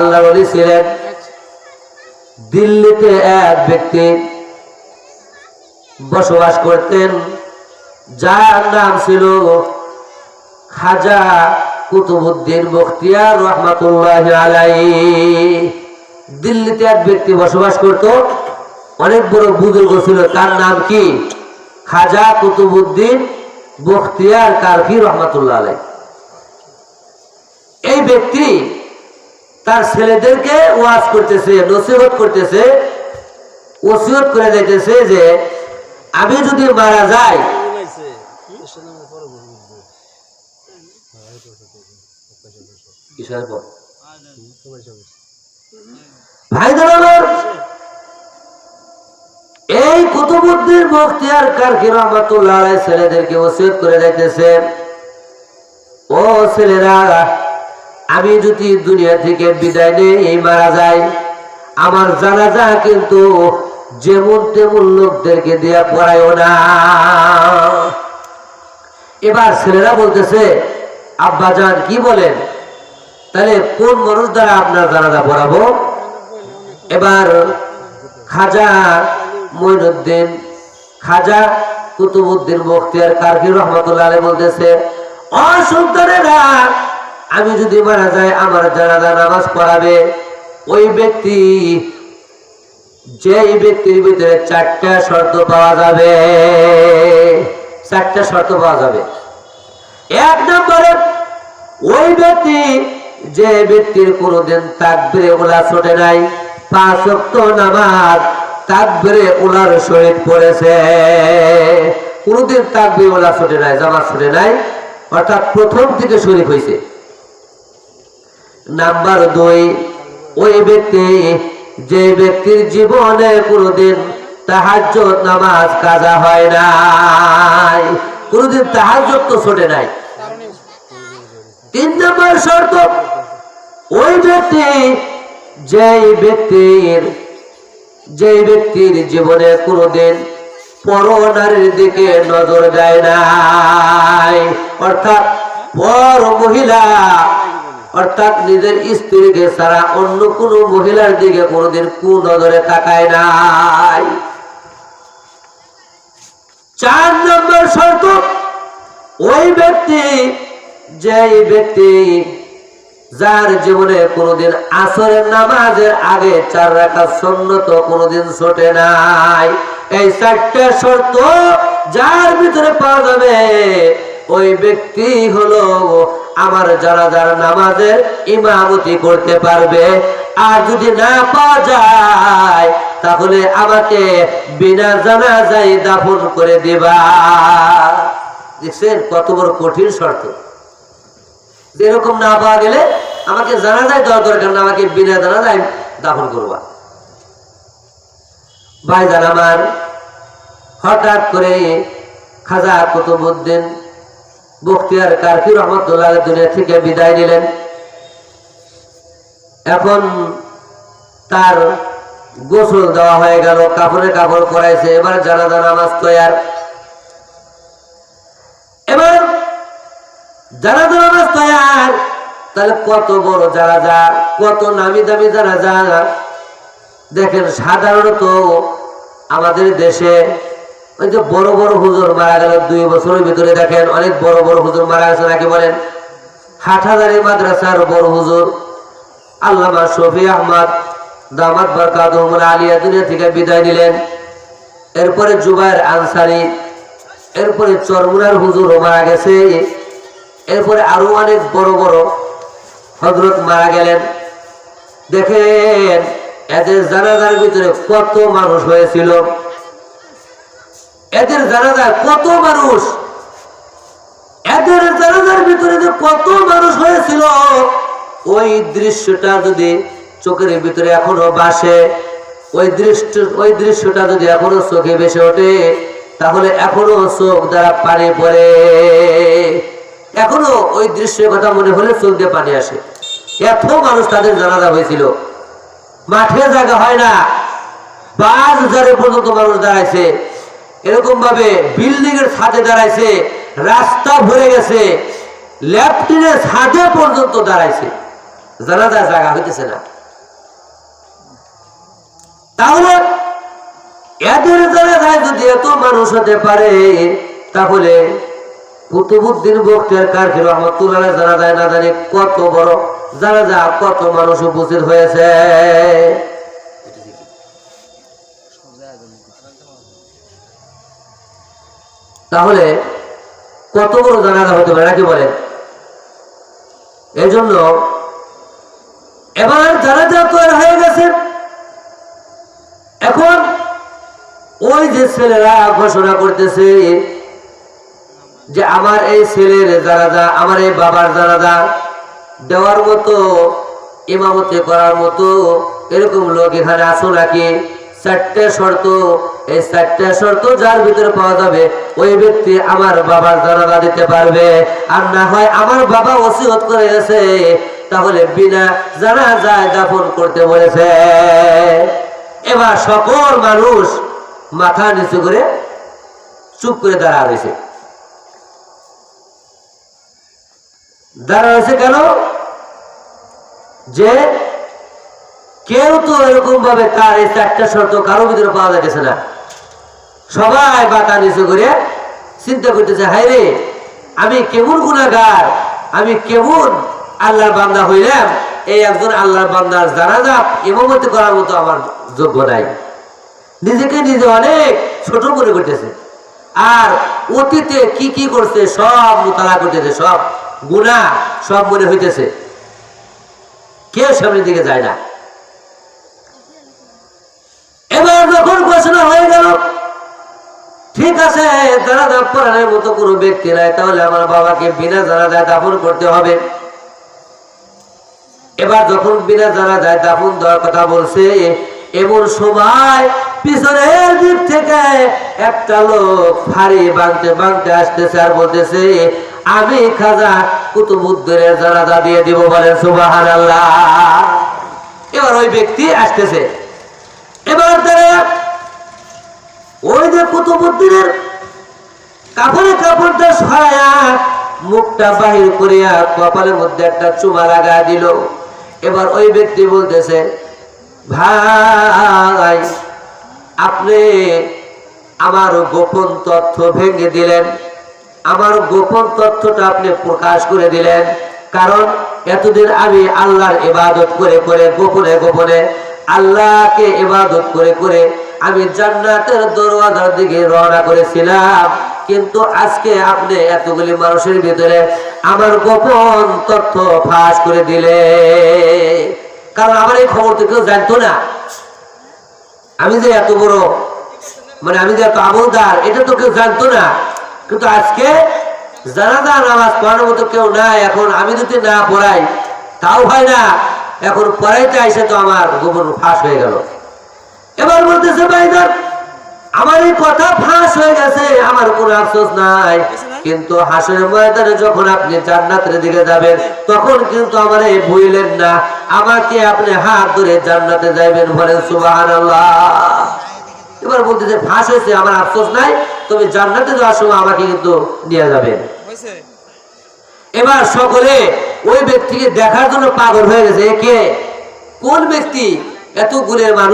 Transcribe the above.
আল্লাহ ছিলেন দিল্লিতে এক ব্যক্তি বসবাস করতেন, যার নাম ছিল খাজা কুতুবুদ্দিন বখতিয়ার রহমাতুল্লাহ আলাই দিল্লিতে এক ব্যক্তি বসবাস করত, অনেক বড় বুজুর্গ ছিল, তার নাম কি? খাজা কুতুবুদ্দিন বখতিয়ার কারফি রহমাতুল্লাহ আলাই এই ব্যক্তি তার ছেলেদেরকে ওয়াজ করতেছে, নসিহত করতেছে ওসিয়ত করে যাইতেছে যে, আমি যদি মারা যাই? ভাইদের এই কুতুবুদ্দিন বখতিয়ার কারকি রহমাতুল্লাহ ছেলেদেরকে ওসিয়ত করে যাইতেছে ও ছেলেরা আমি যদি দুনিয়া থেকে বিদায় নেই, মারা যাই আমার জানাজা কিন্তু যেমন তেমন লোকদেরকে দেয়া পড়ায়ও না। এবার ছেলেরা বলতেছে, আব্বা জান, কি বলেন? তাহলে কোন মানুষ দ্বারা আপনার জানাজা পড়াবো? এবার খাজা মইনুদ্দিন, খাজা কুতুবুদ্দিন বখতিয়ার কারফি রহমতুল্লাহ বলতেছে অসন্তানেরা আমি যদি মারা যাই, আমার জানাজা নামাজ পড়াবে। ওই ব্যক্তি, যেই ব্যক্তির ভিতরে চারটা শর্ত পাওয়া যাবে। চারটা শর্ত পাওয়া যাবে। এক নম্বরে, ওই ব্যক্তি, যে ব্যক্তির কোনোদিন তাকবিরে ওলা ছোটে নাই, পাঁচ ওয়াক্ত নামাজ তাকবিরে ওলার শহীদ পড়েছে। কোনোদিন তাকবির ওলা ছোটে নাই, জামাত ছোটে নাই, অর্থাৎ প্রথম থেকে শরীফ হয়েছে নাম্বার দুই, ওই ব্যক্তি যে ব্যক্তির জীবনে কোনোদিন তাহাজ্য নামাজ, কাজা হয় নাই। কোনোদিন তাহাজ্য তো ছোটে নাই। তিন নম্বর শর্ত, ওই ব্যক্তি যেই ব্যক্তির যেই ব্যক্তির জীবনে কোনোদিন পর নারীর দিকে নজর দেয় নাই। অর্থাৎ পর মহিলা অর্থাৎ নিজের স্ত্রীকে ছাড়া অন্য কোনো মহিলার দিকে কোনোদিন কু নজরে তাকায় নাই। চার নম্বর শর্ত, ওই ব্যক্তি, যেই ব্যক্তি যার জীবনে কোনোদিন আসরের নামাজের আগে চার রাখা সন্ন্যত কোনোদিন ছোটে নাই। এই চারটে শর্ত যার ভিতরে পাওয়া যাবে, ওই ব্যক্তি হলো আমার যারা যারা নামাজের ইমামতি করতে পারবে, আর যদি না পাওয়া যায়, তাহলে আমাকে বিনা জানাজাই দাফন করে দিবা। দেখছেন কত বড় কঠিন শর্ত। যেরকম না পাওয়া গেলে আমাকে জানা যায় দরকার না, আমাকে বিনা জানা যায় দাফন করবা। ভাই আমার, হঠাৎ করে খাজা কুতুবুদ্দিন রহমতুল্লাহ দুনিয়া থেকে বিদায় নিলেন। এখন তার গোসল দেওয়া হয়ে গেল, কাপড়ে কাপড় পরাইছে, এবার জানাজা নামাজ তৈয়ার। এবার জানাজা নামাজ তৈয়ার, তাহলে কত বড় জানাজা, কত নামি দামি জানাজা। দেখেন, সাধারণত আমাদের দেশে ওই যে বড় বড় হুজুর মারা গেল দুই বছরের ভিতরে দেখেন, অনেক বড় বড় হুজুর মারা গেছে, নাকি বলেন? হাটহাজারি মাদ্রাসার বড় হুজুর আল্লামা শফি আহমদ দামাত বরকাত আলিয়া দুনিয়া থেকে বিদায় নিলেন। এরপরে জুবাইর আনসারি, এরপরে চরমুনার হুজুর মারা গেছে। এরপরে আরও অনেক বড় বড় হজরত মারা গেলেন। দেখেন, এদের জানাজার ভিতরে কত মানুষ হয়েছিল। এদের জানাজার কত মানুষ? এদের জানাজার ভিতরে যে কত মানুষ হয়েছিল, ওই দৃশ্যটা যদি চোখের ভিতরে এখনও বাসে ওই দৃশ্য, ওই দৃশ্যটা যদি এখনও চোখে ভেসে ওঠে, তাহলে এখনও চোখ দ্বারা পানি পড়ে। এখনও ওই দৃশ্যের কথা মনে হলে চোখ দিয়ে পানি আসে। এত মানুষ তাদের জানাজা হয়েছিল। মাঠে জায়গা হয় না। পাঁচ হাজারের পর্যন্ত মানুষ দাঁড়াইছে এরকম ভাবে বিল্ডিং এর ছাদে দাঁড়াইছে, রাস্তা ভরে গেছে, ল্যাপটিনের ছাদে পর্যন্ত দাঁড়াইছে। জানাজা জায়গা হইতেছে না। তাহলে এদের যদি এত মানুষ হতে পারে, তাহলে কুতুবুদ্দিন বক্তের রহমতুল্লাহ জানা যায় না জানি কত বড় জানা যা কত মানুষ উপস্থিত হয়েছে। তাহলে কত বড় জানাজা হতে পারে? নাকি বলেন এই জন্য এবার জানাজা তৈরি হয়ে গেছে। এখন ওই যে ছেলেরা ঘোষণা করতেছে যে আমার এই ছেলের জানাজা, আমার এই বাবার জানাজা দেওয়ার মতো, ইমামতি করার মতো এরকম লোক এখানে আসো নাকি? চারটে শর্ত, এই চারটে শর্ত যার ভিতরে পাওয়া যাবে, ওই ব্যক্তি আমার বাবার জানাজা দিতে পারবে। আর না হয় আমার বাবা ওসিয়ত করে গেছে, তাহলে বিনা জানাজায় দাফন করতে বলেছে। এবার সকল মানুষ মাথা নিচু করে চুপ করে দাঁড়া রয়েছে। দাঁড়া রয়েছে কেন? যে কেউ তো এরকম ভাবে তার এই চারটা শর্ত কারও ভিতরে পাওয়া যাচ্ছে না। সবাই মাথা নিচু করে চিন্তা করতেছে হাই রে, আমি কেমন গুণাগার আমি কেমন আল্লাহর বান্দা হইলাম, এই একজন আল্লাহর বান্দার জানাজা ইমামতি করার মতো আমার যোগ্য নাই। নিজেকে নিজে অনেক ছোট মনে করতেছে। আর অতীতে কি কি করছে, সব মোতালা করতেছে, সব গুণা সব মনে হইতেছে। কেউ সামনের দিকে যায় না এবার ঘোষণা হয়ে গেল। ঠিক আছে দাপ করানোর মতো কোনো ব্যক্তি নাই, তাহলে আমার বাবাকে বিনা জানা যায় দাফন করতে হবে। এবার যখন বিনা জানা যায় দাফন দেওয়ার কথা বলছে, এমন সময় পিছনের দিক থেকে একটা লোক ফাড়ি বাঁধতে বাঁধতে আসতেছে আর বলতেছে, আমি খাজা কুতুবুদ্দিনের জানাজা দিয়ে দিব বলেন সুবাহান আল্লাহ এবার ওই ব্যক্তি আসতেছে। এবার তারা ওই যে কুতুবুদ্দিনের কাপড়ে কাপড়টা সরায়া মুখটা বাহির করিয়া কপালের মধ্যে একটা চুমা লাগা দিল। এবার ওই ব্যক্তি বলতেছে, ভাই, আপনি আমার গোপন তথ্য ভেঙে দিলেন। আমার গোপন তথ্যটা আপনি প্রকাশ করে দিলেন। কারণ এতদিন আমি আল্লাহর ইবাদত করে করে গোপনে গোপনে আল্লাহকে ইবাদত করে করে আমি জান্নাতের দরওয়াজার দিকে রওনা করেছিলাম। কিন্তু আজকে আপনি এতগুলি মানুষের ভিতরে আমার গোপন তথ্য ফাঁস করে দিলে। কারণ আমার এই খবর তো কেউ জানতো না। আমি যে এত বড় মানে আমি যে এত আমলদার, এটা তো কেউ জানতো না। কিন্তু আজকে জানাজা নামাজ পড়ানোর মতো কেউ নাই। এখন আমি যদি না পড়াই, তাও হয় না। এখন পড়াইতে আইসে তো আমার গোপন ফাঁস হয়ে গেল। এবার বলতেছে ভাইদার আমার এই কথা ফাঁস হয়ে গেছে আমার কোনো আফসোস নাই। কিন্তু হাসের ময়দানে যখন আপনি জান্নাতের দিকে যাবেন তখন কিন্তু আমার এই ভুইলেন না। আমাকে আপনি হাত ধরে জান্নাতে যাইবেন বলেন সুবাহান এবার বলতেছে ফাঁস হয়েছে আমার আফসোস নাই তবে জান্নাতে যাওয়ার সময় আমাকে কিন্তু নিয়ে যাবেন এবার সকলে ওই ব্যক্তিকে দেখার জন্য পাগল হয়ে গেছে। কে? কোন ব্যক্তি? এত গুণের মানুষ।